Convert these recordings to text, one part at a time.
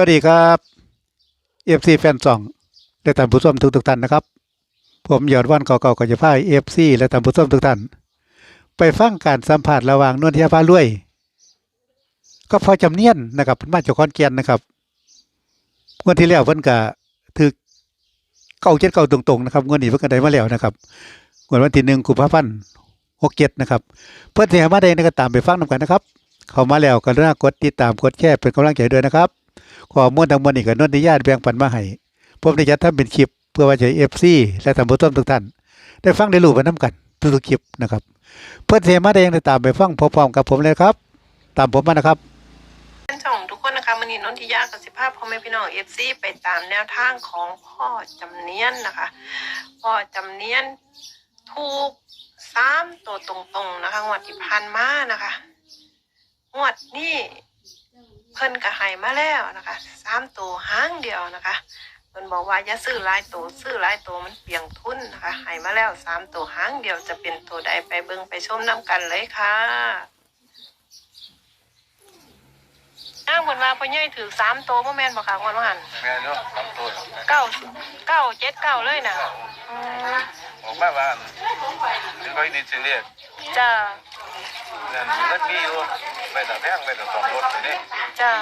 วัสดีครับเอฟซีแฟนซองและท่านผู้ชมทุกทุกๆท่านนะครับ ผมยอดวันเก่าๆก็จะพาเอฟซีและท่านผู้ชมทุกท่าน ไปฟังการสัมผัสระหว่างนวลเทียพารวยก็พอจำเนียนนะครับเพิ่นมาจากขอนแกนนะครับงวดที่แล้วเพิ่นก็ถือเก้าเจ็ดเก้าตรงๆนะครับงวดนี้เพิ่นก็ได้มาแล้วนะครับงวดวันที่หนึ่งกุมภาพันธ์หกเจ็ดนะครับ เพื่อนที่หามาได้ก็ตามไปฟังนำกันนะครับ เข้ามาแล้วก็น่ากดติดตามกดแชร์เป็นกำลังใจด้วยนะครับ ข้อมูลทั้งหมดนี้ก็นนทิยาตแบ่งปันมาให้ผมได้จัดทำเป็นคลิป เพื่อว่าจะเอฟซีและท่านผู้ชมทุกท่าน ได้ฟังได้รู้ไปน้ำกันทุกคลิปนะครับ เพื่อนที่หามาได้ก็ตามไปฟังพร้อมๆกับผมเลยครับ ตามผมมานะครับท่านองทุกคนนะคะมันนี้นนทิยากับสิภาพพ่อแม่พี่น้องเอฟซีไปตามแนวทางของพ่อจำเนียนนะคะ พ่อจำเนียนถูกสามตัวตรงๆนะคะงวดที่ผ่านมานะคะงวดนี้ เพิ่นกระหายมาแล้วนะคะสามตัวห้างเดียวนะคะเพิ่นบอกว่าอย่าซื้อหลายตัวซื้อหลายตัวมันเปลียงทุนนะคะใหายมาแล้วสามตัวห้างเดียวจะเป็นตัวใดไปเบิ่งไปชมน้ำกันเลยค่ะอ้างบนมาพ่อใหญ่ถือสามตัวพ่อแม่นบอกค่ะวันว่าหันแม่เนาะสามตัวเก้าเก้าเจ็ดเก้าเลยนะอืมบอกแม่ว่าถึงไปดิสิเรียจ้าเงินเงินมีอยู่ไปแต่แพงไปแต่สองรถไปนี่ จ้า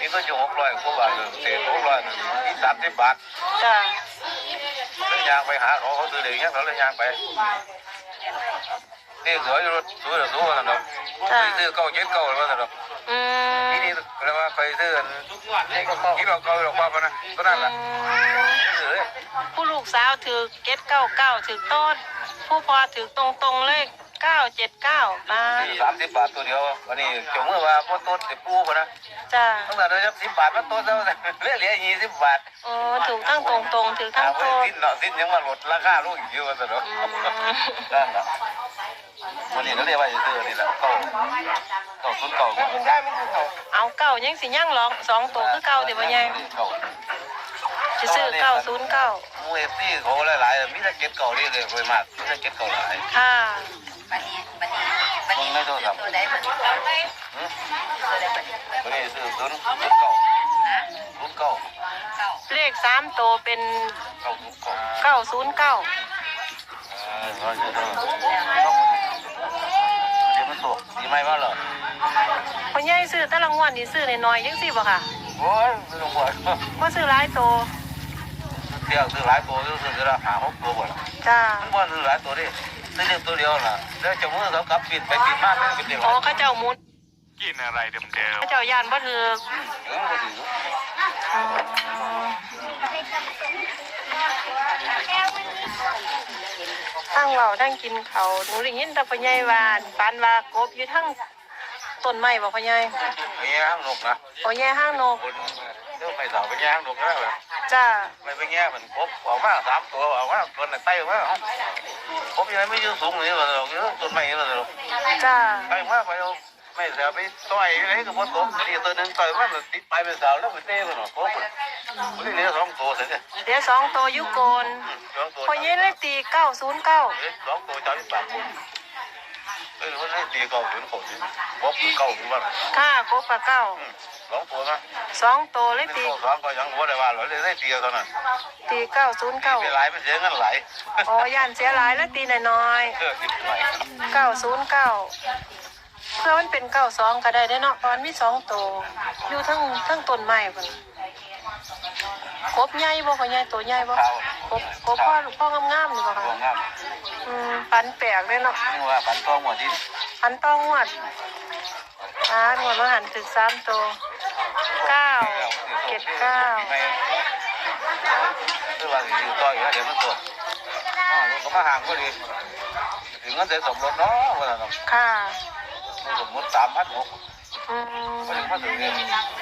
นี่ก็อยู่หกร้อยกว่าบาทเศษหกร้อยนี่สามสิบบาทจ้าเลยยางไปหาเขาเขาซื้อเดี๋ยวนี้เขาเลยยางไปนี่สวยรถสวยรถสวยนั่นหรอกซื้อเก้าเจ็ดเก้าแล้วนั่นหรอกอืมนี่นี่เรียกว่าไปซื้อที่เราเก้าหรอกว่าปะนะก็นั่นแหละซื้อเลยผู้ลูกสาวถือเจ็ดเก้าเก้าถือต้น ผู้พอถือตรงตรงๆเลข เก้าเจ็ดเก้ามาสามสิบบาทตัวเดียววันนี้เจ้ามือว่าพ่อต้นจะปูปะนะจ้าตั้งแต่เราจะสิบบาทมันต้นเท่าไหร่เหลือเหลือยี่สิบบาทโอ้ถูกทั้งตรงตรงๆถือทั้งเอาไปโต้นสิ้นเนาะสิ้นยังมาลดราคาลูกอีกเยอะซะเนาะอืมนั่นแหละวันนี้เราเรียกว่าจะซื้อนี่แหละเก่าเก่าสุดเก่าคุณได้ไม่คือเก่าเอาเก้ายังสิย่างหรอกสองตัวคือเก้าเดี๋ยวพ่อใหญ่เก่าจะซื้อเก้าศูนย์เก้ามูเอฟซีเขาหลายๆมีแต่เก็ตเก่านี่เลยไปมากมีแต่เก็ตเก่าหลายค่ะบันนี้บันนี้ บันนี้ไม่โทษครับตัวใดบันนี้ตัวใดบันนี้วันนี้ซื้อศูนย์ศูนย์เก่านะศูนย์เก่าเก้าเลขสามตัวเป็นเก่าศูนย์เก่าเก้าศูนย์เก้าเออร้อยเจ็ดร้อยเดี๋ยวมันตกดีไหมวะเหรอพ่อใหญ่ซื้อแต่ละงวดนี่ซื้อน้อยๆยังสิบ่ค่ะโอ้ยไม่ต้องห่วงบ่ซื้อหลายตัวเที่ยวซื้อหลายตัวซื้อซื้อละหาหกตัวหมดจ้ามันว่าซื้อหลายตัวดิ ซื้อเดียวตัวเดียวน่ะแล้วเจะมือเขากลับปิดไปปิดมาไม่เป็นเดียวอ๋อเขาเจ้าหมุนกินอะไรเดิมเขาเจ้ายานบ่ถือเออก็ถือทั้งเว้าทั้งกินเขาวหนูได้ยินแต่พ่อใหญ่ว่าฝันว่ากบอยู่ทั้งต้นไม้บ่พ่อใหญ่มีห้างนกนะพ่อใหญ่ห้างนกคนเรื่องไปสาวไปแย่ห้างนกนะแบบ จ้าไม่ไปแย่มันครบออกมาสามตัวออกมาตัวไหนไต่ออกมาครบยังไงไม่ยืนสูงเลยมันหรอกยืนต้นไม้เลยหรอกจ้าไปมาไปเอาไม่เสียไปต่อยอะไรก็บนตกนี่ตัวนึงต่อยมันติดไปเป็นสาวแล้วมันเต้มันหรอกครบมันเหลือสองตัวเสร็จเลยเดี๋ยวสองตัวอยู่โกนสองตัวพ่อใหญ่เลขตี909สองตัวจอดที่ปากคน เอ้ยมันได้ตีเก่าถึงคนนี่บกเก่าคือว่าค่ะกบกับเก้าสองตัวนะสองตัวเลขตีตีสองก็ยังหัวได้ว่าเลยได้ตีเท่านั้นตีเป็น909ไรไม่เสียเงินไหลอ๋อย่านเสียหลายแล้วตีน้อยๆเออติดไหลเก้าศูนย์เก้าเพื่อมันเป็นเก้าสองก็ได้ได้อเนาะเพราะมันมีสองตัวอยู่ทั้งทั้งต้นไม้พุ่นกบใหญ่บ่เขาใหญ่ตัวใหญ่บ่ กบกบพ่อพ่องามๆนี่บ่ตัวค่ะงามอืมปันแปลกเลยเนาะนี่ว่าปันตัวหัวที่ปันต้องงวดอ่างวดมาหันถึงสามตัวเก้าเจ็ดเก้าคือว่าอยู่ต่อยเดี๋ยวมันตัวอ๋อก็มาห่างก็ดีถึงเงินเสียสมรสเนาะว่าเนาะค่ะสมมติสามพันหกอืมก็ถึงมาถึงเนี่ย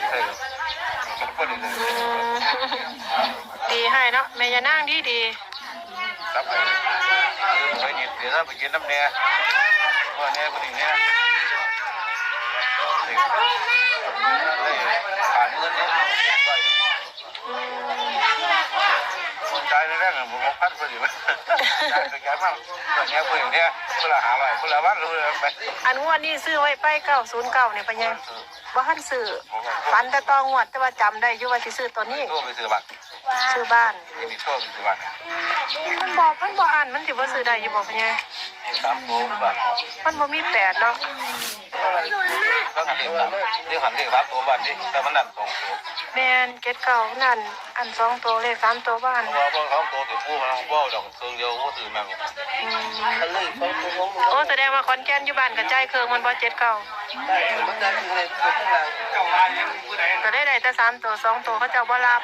ใช่ก็ดีเลย อืมดีให้เนาะแม่ยานั่งดีดีรับไปไปนี่เดี๋ยวถ้าไปกินน้ำเนี่ยว่าเนี่ยก็ดีเนี่ยผ่านเงินเนี่ยใจในแรกผมพัดพอดีใจไปแก่มากเนี่ยคนอย่างเนี้ยคนละหาอะไรคนละวันรู้เลยไปอันงวดนี้ซื้อไว้ไปเก้าศูนย์เก้าเนี่ยปะยังบ่ทันซื้อผมก็ฝันแต่ตองวดแต่ว่าจำได้อยู่ว่าสิซื้อตัวนี้โทรไปซื้อบัตร ซื้อบ้านที่มีโทรไปซื้อบัตรมันบอกมันบอกอ่านมันสิบ่ซื้อได้อยู่บ่พ่อใหญ่นี่สามตัวบัตรมันบ่มีแปดเนาะแล้วหันเรียกสามเรียกหันเรียกสามตัวบัตรนี่แต่มันนั่นสองตัวแม่นเก็ดเก่านั่นอันสองตัวเลขสามตัวบ้านเพราะว่าเขาตัวติดผู้มันเขาดอกเครื่องเดียวก็ถือแม่งอืมโอ้แสดงว่าคอนแก่นอยู่บ้านกระจายเครื่องมันบ่เจ็ดเก่าก็ได้ได้แต่สามตัวสองตัวเขาเจ้าบ่รับ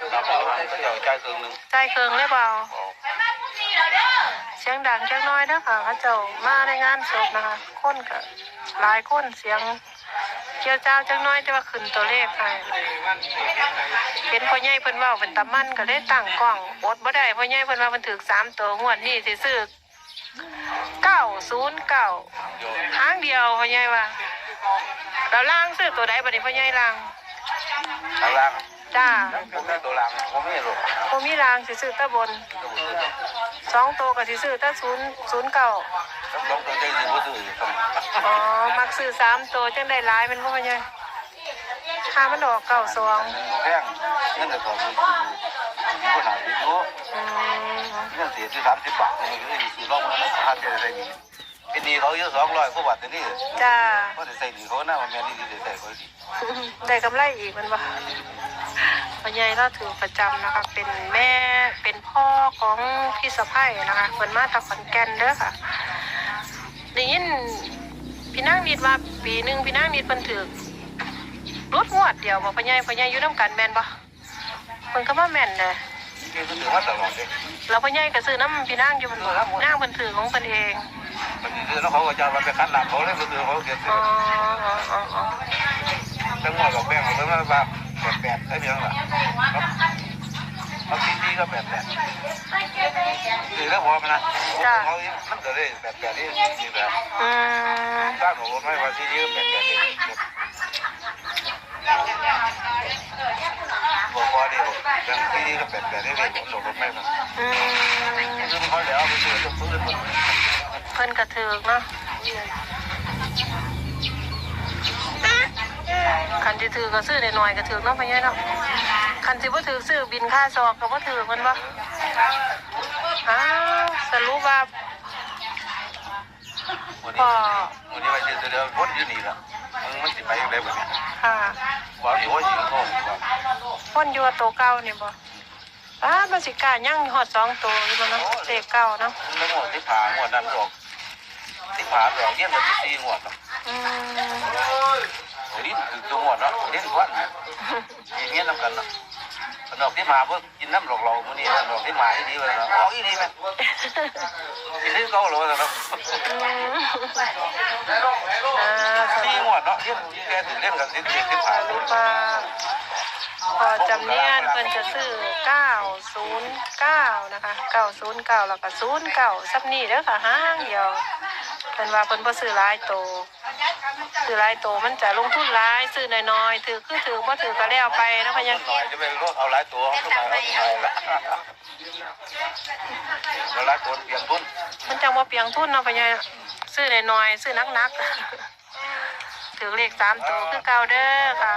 สามตัวเขาจะจ่ายเคืองหนึ่งจ่ายเครื่องเลยเปล่าเสียงดังจักหน้อยเด้อค่ะเขาเจ้ามาในงานศพนะคะคนก็หลายคนเสียงเกี่ยวเจ้าจักหน้อยแต่ว่าขึ้นตัวเลขให้เห็นพ่อใหญ่เพิ่นเว้าเป็นตามันก็เลยตั้งกล้องอดบ่ได้พ่อใหญ่เพิ่นว่ามันถึกสามตัวงวดนี้สิซื้อเก้าศูนย์เก้าทางเดียวพ่อใหญ่ว่าแล้วล่างซื้อตัวใดบัดนี้พ่อใหญ่ล่าง ข้างล่าง จ้าผมมีตัวล่างผมมีหรอกบ่มีล่างสิซื้อแตะบนสองตัวก็สิซื้อแตะศูนย์ศูนย์เก้าต้องต้องใจซื้อก็ซื้อทำอ๋อมักซื้อสามตัวจังได้หลายแมันบ่พ่อใหญ่ค่ามันออกเก้าสองแพงเงินแต่ก่อนมีคนหาดีรู้อืมเงินเสียที่สามสิบบาทมันก็เลยซื้อลองมาหาเจอได้ดีเป็นดีเขาเยอะสองร้อยกว่าบาทแต่นี่จ้า ก็จะใส่ดีเขาหน้ามันแม่นี่ดีใส่เขาดีได้กำไรอีกแมันบ่ พ่อใหญ่เราถือประจำนะคะ เป็นแม่เป็นพ่อของพี่สะใภ้นะคะเพิ่นมาจากขอนแก่นเด้อค่ะได้ยินพี่นางนิดว่าปีหนึงพี่นางนิดเพิ่นถือรถงวดเดียวบ่พ่อใหญ่พ่อใหญ่อยู่นํกันแม่นบ่เพิ่นก็ว่าแม่นเด้อนี่ก็ถือว่าตลอดเลยเราพ่อใหญ่ก็ซื้อน้ำพี่นางอยู่บนนางบนถือของเพิ่นเองมันคือแล้วเขาก็จะมาไปคัดหลังเขาเลยก็คือเขาเก็บอ๋ออ๋ออ๋ออ๋อทั้งหมดกับแป้งเขาเลยว่า แบบแปดแปดได้เพียงหรอเขาทีนี้ก็แปดแปดคือแล้วพอมันนะเขามันก็เลยแปดแปดนี่นี่แบบอืมสร้างของรถไม่ว่าที่นี่ก็แปดแปดนี่บอกว่าดิแบบที่นี่ก็แปดแปดนี่เลยผมรถไม่มาอืมคือเขาเดี๋ยวเอาไปซื้อต้นทุนหมดเพิ่นกระถือเนาะ คันที่ถือก็ซื้อหน่อยๆก็ถือเนาะพ่อใหญ่เนาะคันที่บ่ถือซื้อบินค่าซอกก็บ่ถือมันบ่อ้าวสรุปว่าวันนี้วันนี้ไปซื้อเดี๋ยวพ้นอยู่นี่ละมันสิไปอยู่ได้บ่เนี่ยค่ะว่าอยู่ว่าอยู่เขาว่าพ่นอยู่ว่าโตเก่านี่บ่อ้ามันสิกล้ายั่งฮอดสองตัวอยู่บ่เนาะเลขเก่าเนาะแล้วงวดที่ผ่างวดนั้นดอกที่ผ่าดอกเยี่ยมเลยที่สี่งวดอืม โอ้ยนี่คือตัวงวดเนาะเล่นวันนะ มีเงี้ยน้ำกันเนาะดอกที่มาเพิ่งกินน้ำหลอกเราเมื่อนี้ดอกที่มาที่นี่เลยนะอ๋ออีนี่ไหมอีนี่เขาเลยนะอ่าสสี่รุปงวดเนาะเยี่ยมแกถึงเล่นกันที่ที่ผ่าว่าพอจำเนียนเพิ่นจะซื้อ 909 นะคะ 909 แล้วก็ 09ซับนี่เด้อค่ะห้างเดียวเพิ่นว่าเพิ่นบ่ซื้อหลายโต ซื้อหลายโตมันจะลงทุนหลายซื้อน้อยๆถือคือถือบ่ถือก็แล้วไปนะพะยังหน่อยจะเป็นรถเอาหลายตัวเขาต้องมาเอาหลายละเอาหลายตัวเปลี่ยนทุนมันจังบ่เปียงทุนเนาะพะยังซื้อน้อยๆซื้อหนักๆถือเลขสามตัวคือเก่าเด้อค่ะ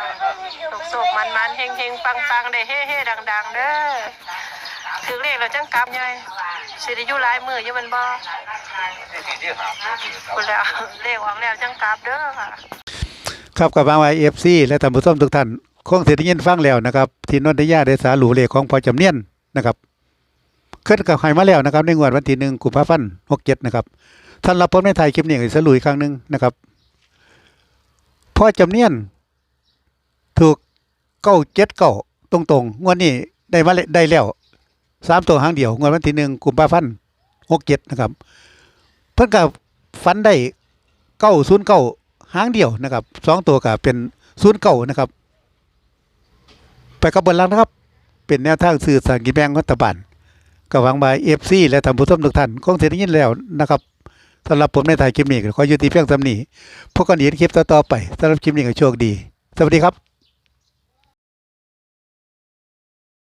โศกๆมันๆเฮงๆปังๆได้เฮ้ๆดัง ๆ เด้อ ถือเลขแล้วจังกลับยายสิได้อยู่หลายมืออยู่มันบ่คุณแล้วเลขออกแล้วจังกลับเด้อค่ะครับกับบางไว้เอฟซีและท่านผู้ชมทุกท่านคงสิได้ยินฟังแล้วนะครับ ที่นนทยาได้สาหรูเลขของพอจำเนียนนะครับขึ้นกับใครมาแล้วนะครับ ในงวดวันที่หนึ่งกุมภาพันธ์หกเจ็ดนะครับท่านรับผมในไทยคลิปนี้ก็สรุปอีกครั้งหนึ่งนะครับพอจำเนียน ถูกเก้าเจ็ดเก้าตรงๆงวดนี้ได้มาได้แล้ว สามตัวหางเดียวงวดวันที่หนึ่งกุมภาพันธ์หกเจ็ดนะครับ เพิ่นกับฟันได้เก้าศูนย์เก้าหางเดียวนะครับสองตัวก็เป็นศูนย์เก้านะครับ ไปกับบนหลังนะครับ เป็นแนวทางสื่อสารกินแบงรัฐบาลก็หวังบายเอฟซีและท่านผู้ชมทุกท่านคงเสียได้ยินแล้วนะครับสำหรับผมในถ่ายคลิปนี้ขอยุติเพียงสำนีพบกันอีกในคลิปต่อๆไปสำหรับคลิปนี้ก็โชคดี สวัสดีครับ